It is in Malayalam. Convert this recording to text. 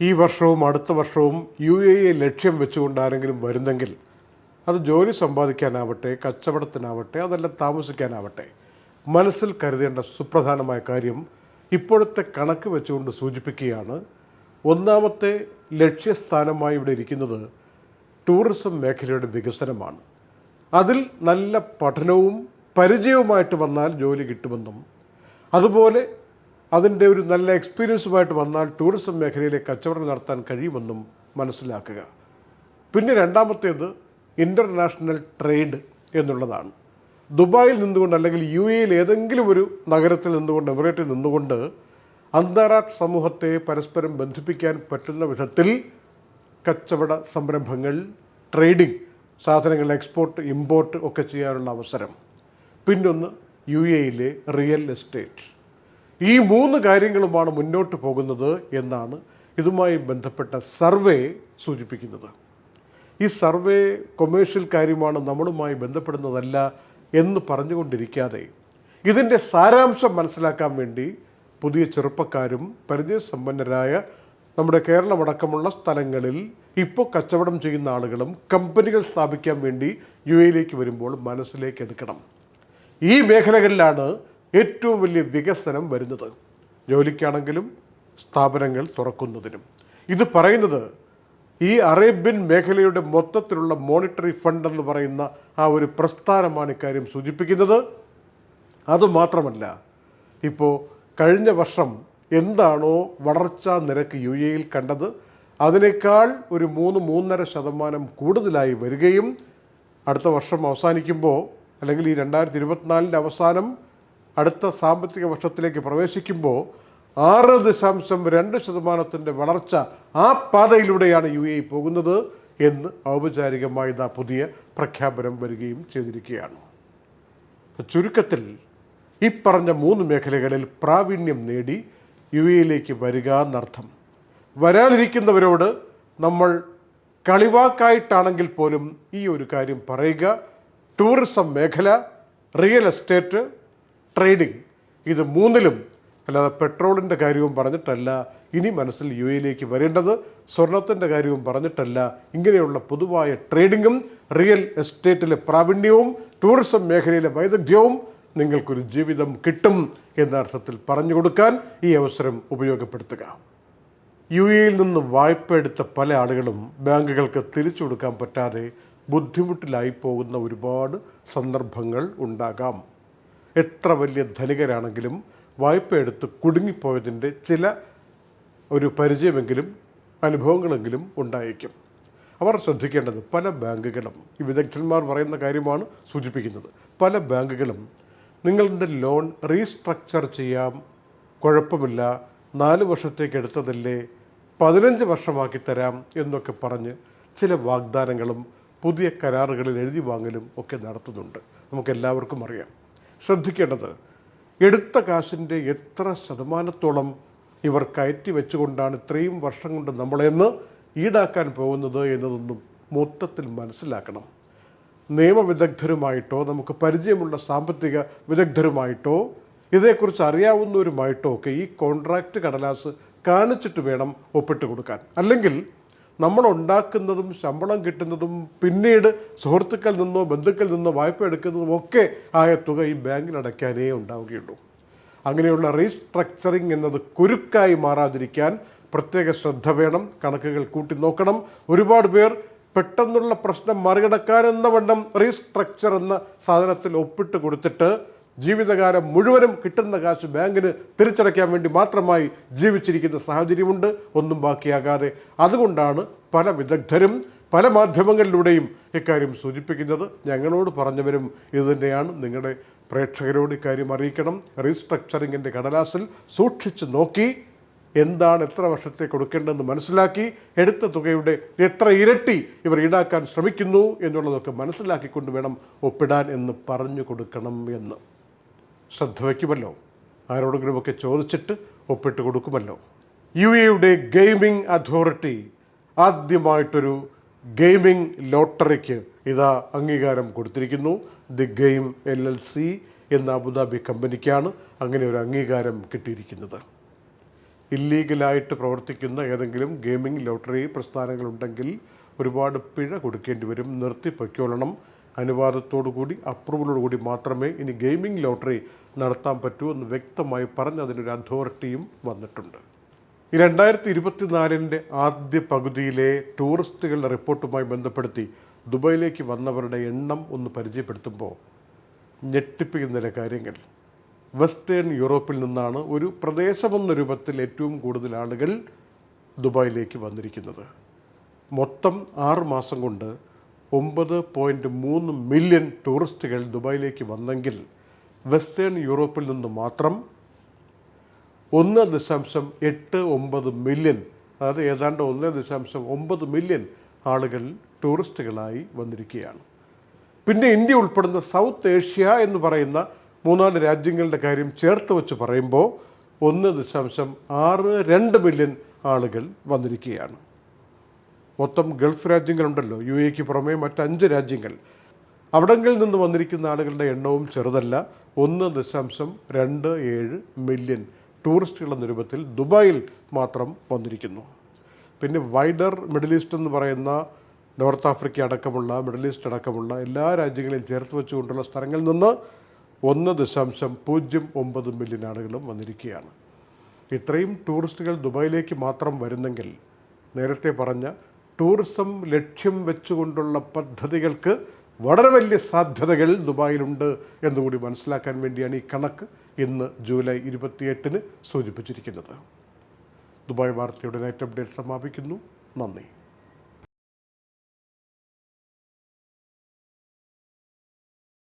ഈ വർഷവും അടുത്ത വർഷവും യു എ എ ലക്ഷ്യം വെച്ചുകൊണ്ട് ആരെങ്കിലും വരുന്നെങ്കിൽ അത് ജോലി സമ്പാദിക്കാനാവട്ടെ കച്ചവടത്തിനാവട്ടെ അതെല്ലാം താമസിക്കാനാവട്ടെ മനസ്സിൽ കരുതേണ്ട സുപ്രധാനമായ കാര്യം ഇപ്പോഴത്തെ കണക്ക് വെച്ചുകൊണ്ട് സൂചിപ്പിക്കുകയാണ്. ഒന്നാമത്തെ ലക്ഷ്യസ്ഥാനമായി ഇവിടെ ഇരിക്കുന്നത് ടൂറിസം മേഖലയുടെ വികസനമാണ്. അതിൽ നല്ല പഠനവും പരിചയവുമായിട്ട് വന്നാൽ ജോലി കിട്ടുമെന്നും അതുപോലെ അതിന്റെ ഒരു നല്ല എക്സ്പീരിയൻസുമായിട്ട് വന്നാൽ ടൂറിസം മേഖലയിലെ കച്ചവടം നടത്താൻ കഴിയുമെന്നും മനസ്സിലാക്കുക. പിന്നെ രണ്ടാമത്തേത് ഇന്റർനാഷണൽ ട്രേഡ് എന്നുള്ളതാണ്. ദുബായിൽ നിന്നുകൊണ്ട് അല്ലെങ്കിൽ യു എയിൽ ഏതെങ്കിലും ഒരു നഗരത്തിൽ നിന്നുകൊണ്ട് എമിറേറ്റിൽ നിന്നുകൊണ്ട് അന്താരാഷ്ട്ര സമൂഹത്തെ പരസ്പരം ബന്ധിപ്പിക്കാൻ പറ്റുന്ന വിധത്തിൽ കച്ചവട സംരംഭങ്ങൾ ട്രേഡിംഗ് സാധനങ്ങൾ എക്സ്പോർട്ട് ഇമ്പോർട്ട് ഒക്കെ ചെയ്യാനുള്ള അവസരം. പിന്നൊന്ന് യു എയിലെ റിയൽ എസ്റ്റേറ്റ് ഈ മൂന്ന് കാര്യങ്ങളുമാണ് മുന്നോട്ട് പോകുന്നത് എന്നാണ് ഇതുമായി ബന്ധപ്പെട്ട സർവേ സൂചിപ്പിക്കുന്നത്. ഈ സർവേ കൊമേഴ്ഷ്യൽ കാര്യമാണ് നമ്മളുമായി ബന്ധപ്പെടുന്നതല്ല എന്ന് പറഞ്ഞുകൊണ്ടിരിക്കാതെ ഇതിന്റെ സാരാംശം മനസ്സിലാക്കാൻ വേണ്ടി പുതിയ ചെറുപ്പക്കാരും പരിചയസമ്പന്നരായ നമ്മുടെ കേരളമടക്കമുള്ള സ്ഥലങ്ങളിൽ ഇപ്പോൾ കച്ചവടം ചെയ്യുന്ന ആളുകളും കമ്പനികൾ സ്ഥാപിക്കാൻ വേണ്ടി യു എയിലേക്ക് വരുമ്പോൾ മനസ്സിലേക്ക് എടുക്കണം. ഈ മേഖലകളിലാണ് ഏറ്റവും വലിയ വികസനം വരുന്നത് ജോലിക്കാണെങ്കിലും സ്ഥാപനങ്ങൾ തുറക്കുന്നതിനും. ഇത് പറയുന്നത് ഈ അറേബ്യൻ മേഖലയുടെ മൊത്തത്തിലുള്ള മോണിറ്ററി ഫണ്ട് എന്ന് പറയുന്ന ആ ഒരു പ്രസ്ഥാനമാണ് ഇക്കാര്യം സൂചിപ്പിക്കുന്നത്. അതുമാത്രമല്ല ഇപ്പോൾ കഴിഞ്ഞ വർഷം എന്താണോ വളർച്ചാ നിരക്ക് യു എയിൽ കണ്ടത് അതിനേക്കാൾ ഒരു മൂന്ന് മൂന്നര ശതമാനം കൂടുതലായി വരികയും അടുത്ത വർഷം അവസാനിക്കുമ്പോൾ അല്ലെങ്കിൽ ഈ രണ്ടായിരത്തി ഇരുപത്തിനാലിന്റെ അവസാനം അടുത്ത സാമ്പത്തിക വർഷത്തിലേക്ക് പ്രവേശിക്കുമ്പോൾ ആറ് ദശാംശം രണ്ട് ശതമാനത്തിന്റെ വളർച്ച ആ പാതയിലൂടെയാണ് യു എ പോകുന്നത് എന്ന് ഔപചാരികമായി ഇതാ പുതിയ പ്രഖ്യാപനം വരികയും ചെയ്തിരിക്കുകയാണ്. ചുരുക്കത്തിൽ ഈ പറഞ്ഞ മൂന്ന് മേഖലകളിൽ പ്രാവീണ്യം നേടി യു എയിലേക്ക് വരിക എന്നർത്ഥം. വരാനിരിക്കുന്നവരോട് നമ്മൾ കളിവാക്കായിട്ടാണെങ്കിൽ പോലും ഈ ഒരു കാര്യം പറയുക. ടൂറിസം മേഖല റിയൽ എസ്റ്റേറ്റ് ട്രേഡിംഗ്. ഇത് മൂന്നിലും അല്ലാതെ പെട്രോളിന്റെ കാര്യവും പറഞ്ഞിട്ടല്ല ഇനി മനസ്സിൽ യു എയിലേക്ക് വരേണ്ടത്. സ്വർണത്തിന്റെ കാര്യവും പറഞ്ഞിട്ടല്ല. ഇങ്ങനെയുള്ള പൊതുവായ ട്രേഡിങ്ങും റിയൽ എസ്റ്റേറ്റിലെ പ്രാവീണ്യവും ടൂറിസം മേഖലയിലെ വൈദഗ്ധ്യവും നിങ്ങൾക്കൊരു ജീവിതം കിട്ടും എന്ന അർത്ഥത്തിൽ പറഞ്ഞു കൊടുക്കാൻ ഈ അവസരം ഉപയോഗപ്പെടുത്തുക. യു എയിൽ നിന്ന് വായ്പ എടുത്ത പല ആളുകളും ബാങ്കുകൾക്ക് തിരിച്ചു കൊടുക്കാൻ പറ്റാതെ ബുദ്ധിമുട്ടിലായി പോകുന്ന ഒരുപാട് സന്ദർഭങ്ങൾ ഉണ്ടാകാം. എത്ര വലിയ ധനികരാണെങ്കിലും വായ്പ എടുത്ത് കുടുങ്ങിപ്പോയതിന്റെ ചില ഒരു പരിചയമെങ്കിലും അനുഭവങ്ങളെങ്കിലും ഉണ്ടായേക്കും. അവർ ശ്രദ്ധിക്കേണ്ടത് പല ബാങ്കുകളും ഈ വിദഗ്ധന്മാർ പറയുന്ന കാര്യമാണ് സൂചിപ്പിക്കുന്നത്. പല ബാങ്കുകളും നിങ്ങളുടെ ലോൺ റീസ്ട്രക്ചർ ചെയ്യാം കുഴപ്പമില്ല നാല് വർഷത്തേക്ക് എടുത്തതല്ലേ പതിനഞ്ച് വർഷമാക്കി തരാം എന്നൊക്കെ പറഞ്ഞ് ചില വാഗ്ദാനങ്ങളും പുതിയ കരാറുകളിൽ എഴുതി വാങ്ങലും ഒക്കെ നടത്തുന്നുണ്ട്. നമുക്കെല്ലാവർക്കും അറിയാം. ശ്രദ്ധിക്കേണ്ടത്. എടുത്ത കാശിന്റെ എത്ര ശതമാനത്തോളം ഇവർ കയറ്റി വെച്ചുകൊണ്ടാണ് ഇത്രയും വർഷം കൊണ്ട് നമ്മളെന്ന് ഈടാക്കാൻ പോകുന്നത് എന്നതൊന്നും മൊത്തത്തിൽ മനസ്സിലാക്കണം. നിയമവിദഗ്ധരുമായിട്ടോ നമുക്ക് പരിചയമുള്ള സാമ്പത്തിക വിദഗ്ധരുമായിട്ടോ ഇതേക്കുറിച്ച് അറിയാവുന്നവരുമായിട്ടോ ഒക്കെ ഈ കോൺട്രാക്റ്റ് കടലാസ് കാണിച്ചിട്ട് വേണം ഒപ്പിട്ട് കൊടുക്കാൻ. അല്ലെങ്കിൽ നമ്മൾ ഉണ്ടാക്കുന്നതും ശമ്പളം കിട്ടുന്നതും പിന്നീട് സുഹൃത്തുക്കളിൽ നിന്നോ ബന്ധുക്കളിൽ നിന്നോ വായ്പ എടുക്കുന്നതും ഒക്കെ ആയ തുക ഈ ബാങ്കിൽ അടയ്ക്കാനേ ഉണ്ടാവുകയുള്ളൂ. അങ്ങനെയുള്ള റീസ്ട്രക്ചറിങ് എന്നത് കുരുക്കായി മാറാതിരിക്കാൻ പ്രത്യേക ശ്രദ്ധ വേണം. കണക്കുകൾ കൂട്ടി നോക്കണം. ഒരുപാട് പേർ പെട്ടെന്നുള്ള പ്രശ്നം മറികടക്കാൻ എന്ന വണ്ണം റീസ്ട്രക്ചർ എന്ന സാധനത്തിൽ ഒപ്പിട്ട് കൊടുത്തിട്ട് ജീവിതകാലം മുഴുവനും കിട്ടുന്ന കാശ് ബാങ്കിന് തിരിച്ചടയ്ക്കാൻ വേണ്ടി മാത്രമായി ജീവിച്ചിരിക്കുന്ന സാഹചര്യമുണ്ട്. ഒന്നും ബാക്കിയാകാതെ. അതുകൊണ്ടാണ് പല വിദഗ്ധരും പല മാധ്യമങ്ങളിലൂടെയും ഇക്കാര്യം സൂചിപ്പിക്കുന്നത്. ഞങ്ങളോട് പറഞ്ഞവരും ഇതുതന്നെയാണ് നിങ്ങളുടെ പ്രേക്ഷകരോട് ഇക്കാര്യം അറിയിക്കണം. റീസ്ട്രക്ചറിങ്ങിന്റെ കടലാസിൽ സൂക്ഷിച്ച് നോക്കി എന്താണ് എത്ര വർഷത്തെ കൊടുക്കേണ്ടതെന്ന് മനസ്സിലാക്കി എടുത്ത തുകയുടെ എത്ര ഇരട്ടി ഇവർ ഈടാക്കാൻ ശ്രമിക്കുന്നു എന്നുള്ളതൊക്കെ മനസ്സിലാക്കിക്കൊണ്ട് വേണം ഒപ്പിടാൻ എന്ന് പറഞ്ഞു കൊടുക്കണം എന്ന്. ശ്രദ്ധ വയ്ക്കുമല്ലോ ആരോടെങ്കിലുമൊക്കെ ചോദിച്ചിട്ട് ഒപ്പിട്ട് കൊടുക്കുമല്ലോ. യു എയുടെ ഗെയിമിംഗ് അതോറിറ്റി ആദ്യമായിട്ടൊരു ഗെയിമിംഗ് ലോട്ടറിക്ക് ഇതാ അംഗീകാരം കൊടുത്തിരിക്കുന്നു. The game L L C എന്ന അബുദാബി കമ്പനിക്കാണ് അങ്ങനെ ഒരു അംഗീകാരം കിട്ടിയിരിക്കുന്നത്. ഇല്ലീഗലായിട്ട് പ്രവർത്തിക്കുന്ന ഏതെങ്കിലും ഗെയിമിംഗ് ലോട്ടറി പ്രസ്ഥാനങ്ങളുണ്ടെങ്കിൽ ഒരുപാട് പിഴ കൊടുക്കേണ്ടി വരും. നിർത്തി അനുവാദത്തോടു കൂടി അപ്രൂവലോടു കൂടി മാത്രമേ ഇനി ഗെയിമിംഗ് ലോട്ടറി നടത്താൻ പറ്റൂ എന്ന് വ്യക്തമായി പറഞ്ഞ് അതിനൊരു അതോറിറ്റിയും വന്നിട്ടുണ്ട്. രണ്ടായിരത്തി ഇരുപത്തിനാലിന്റെ ആദ്യ പകുതിയിലെ ടൂറിസ്റ്റുകളുടെ റിപ്പോർട്ടുമായി ബന്ധപ്പെടുത്തി ദുബായിലേക്ക് വന്നവരുടെ എണ്ണം ഒന്ന് പരിചയപ്പെടുത്തുമ്പോൾ ഞെട്ടിപ്പിക്കുന്ന ചില കാര്യങ്ങൾ. വെസ്റ്റേൺ യൂറോപ്പിൽ നിന്നാണ് ഒരു പ്രദേശമെന്ന രൂപത്തിൽ ഏറ്റവും കൂടുതൽ ആളുകൾ ദുബായിലേക്ക് വന്നിരിക്കുന്നത്. മൊത്തം ആറ് മാസം കൊണ്ട് ഒമ്പത് പോയിന്റ് മൂന്ന് മില്യൺ ടൂറിസ്റ്റുകൾ ദുബായിലേക്ക് വന്നെങ്കിൽ വെസ്റ്റേൺ യൂറോപ്പിൽ നിന്ന് മാത്രം ഒന്ന് ദശാംശം എട്ട് ഒമ്പത് മില്യൺ അതായത് ഏതാണ്ട് ഒന്ന് ദശാംശം ഒമ്പത് മില്യൺ ആളുകൾ ടൂറിസ്റ്റുകളായി വന്നിരിക്കുകയാണ്. പിന്നെ ഇന്ത്യ ഉൾപ്പെടുന്ന സൗത്ത് ഏഷ്യ എന്ന് പറയുന്ന മൂന്നാൽ രാജ്യങ്ങളുടെ കാര്യം ചേർത്ത് വെച്ച് പറയുമ്പോൾ ഒന്ന് ദശാംശം ആറ് രണ്ട് മില്യൺ ആളുകൾ വന്നിരിക്കുകയാണ്. മൊത്തം ഗൾഫ് രാജ്യങ്ങളുണ്ടല്ലോ യു എക്ക് പുറമെ മറ്റഞ്ച് രാജ്യങ്ങൾ. അവിടങ്ങളിൽ നിന്ന് വന്നിരിക്കുന്ന ആളുകളുടെ എണ്ണവും ചെറുതല്ല. ഒന്ന് ദശാംശം രണ്ട് ഏഴ് മില്യൺ ടൂറിസ്റ്റുകൾ എന്ന രൂപത്തിൽ ദുബായിൽ മാത്രം വന്നിരിക്കുന്നു. പിന്നെ വൈഡർ മിഡിൽ ഈസ്റ്റ് എന്ന് പറയുന്ന നോർത്ത് ആഫ്രിക്ക അടക്കമുള്ള മിഡിൽ ഈസ്റ്റ് അടക്കമുള്ള എല്ലാ രാജ്യങ്ങളെയും ചേർത്ത് വെച്ചുകൊണ്ടുള്ള സ്ഥലങ്ങളിൽ നിന്ന് ഒന്ന് ദശാംശം പൂജ്യം ഒമ്പത് മില്യൺ ആളുകളും വന്നിരിക്കുകയാണ്. ഇത്രയും ടൂറിസ്റ്റുകൾ ദുബായിലേക്ക് മാത്രം വരുന്നെങ്കിൽ നേരത്തെ പറഞ്ഞ ടൂറിസം ലക്ഷ്യം വെച്ചുകൊണ്ടുള്ള പദ്ധതികൾക്ക് വളരെ വലിയ സാധ്യതകൾ ദുബായിലുണ്ട് എന്നുകൂടി മനസ്സിലാക്കാൻ വേണ്ടിയാണ് ഈ കണക്ക് ഇന്ന് ജൂലൈ ഇരുപത്തിയെട്ടിന് സൂചിപ്പിച്ചിരിക്കുന്നത്. ദുബായ് വാർത്തയുടെ നൈറ്റ് അപ്ഡേറ്റ് സമാപിക്കുന്നു. നന്ദി.